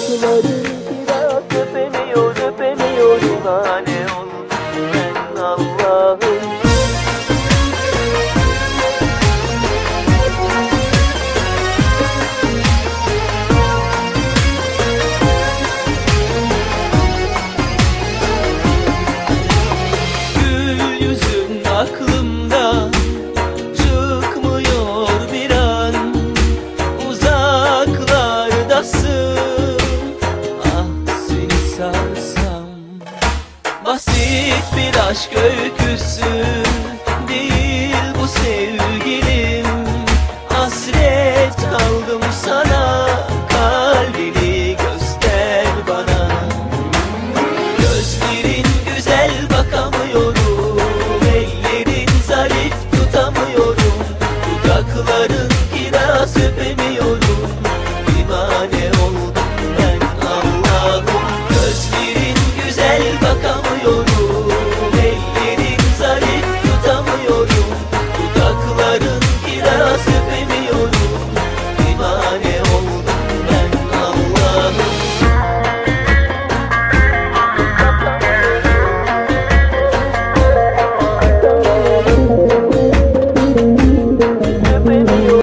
Yakınlarım biraz öpemiyor öpemiyorum Ha ne oldu ben Allah'ım. Gül yüzün aklımda Basit bir aşk öyküsü değil bu sevgilim. Hasret kaldım sana kalbini göster bana. Gözlerin güzel bakamıyorum ellerin zarif tutamıyorum. Dudakların